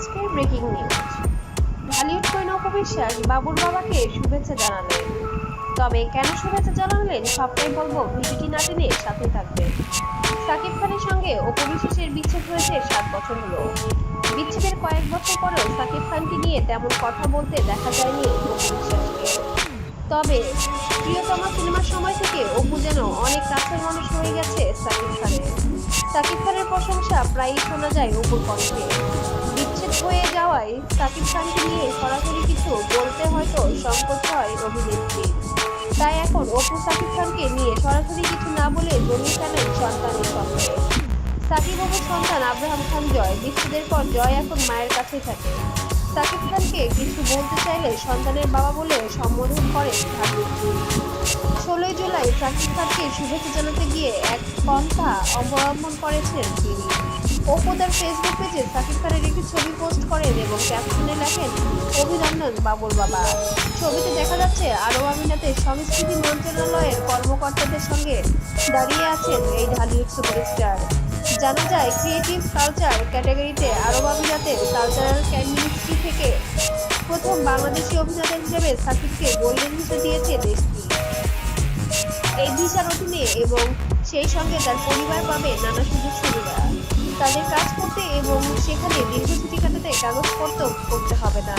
আজকের breaking news Dhallywood queen Apu বাবুর বাবাকে শুভেচ্ছা জানালেন তবে কেন শুভেচ্ছা জানালেন সবটাই বলব ভিডিওটি না টেনে সাথে থাকবেন সাকিব খানের সঙ্গে অপু বিশ্বাসের বিচ্ছেদ হয়েছে সাত বছর হলো। বিচ্ছেদের কয়েক বছর পরেও সাকিব খানকে নিয়ে তেমন কথা বলতে দেখা যায়নি অপু বিশ্বাসকে তবে প্রিয়তমা সিনেমার সময় থেকে অপু যেন অনেক কাছের মানুষ হয়ে গেছে সাকিব খানের। সাকিব খানের প্রশংসা প্রায়ই শোনা যায় অপুর কণ্ঠে। যাওয়ায় সাকিব খানকে নিয়ে সরাসরি কিছু বলতে হয়তো সংকোচ হয় অভিনেত্রী তাই এখন অপু সাকিব খানকে নিয়ে সরাসরি কিছু না বলে জমিয়ে ফেলেন সন্তানের সঙ্গে। সাকিব অপুর সন্তান আব্রাহাম খান জয়, বিচ্ছেদের পর জয় এখন মায়ের কাছে থাকে। সাকিব খানকে কিছু বলতে চাইলে সন্তানের বাবা বলে সম্বোধন ঠাকুরজি ষোলোই জুলাই সাকিব খানকে শুভেচ্ছা জানাতে গিয়ে এক পন্থা অবলম্বন করেছেন তিনি। অপু তার ফেসবুক পেজে সাকিব খানের একটি ছবি পোস্ট করেন এবং ক্যাপশনে লেখেন, অভিনন্দন বাবুর বাবা। ছবিতে দেখা যাচ্ছে আরব আমিনাতের সংস্কৃতি মন্ত্রণালয়ের কর্মকর্তাদের সঙ্গে দাঁড়িয়ে আছেন এই ঢালিউড সুপারস্টার। জানা যায়, ক্রিয়েটিভ কালচার ক্যাটাগরিতে আরব আমিরাতের কালচারাল মিনিস্ট্রি থেকে প্রথম বাংলাদেশি অভিনেতা হিসেবে সাকিবকে গোল্ডেন ভিসা দিয়েছে দেশটি। এই ভিসার অধীনে এবং সেই সঙ্গে তার পরিবার পাবে নানা সুযোগ সুবিধা তাদের কাজ করতে এবং সেখানে দীর্ঘ ছুটি কাটাতে কাগজপত্র করতে হবে না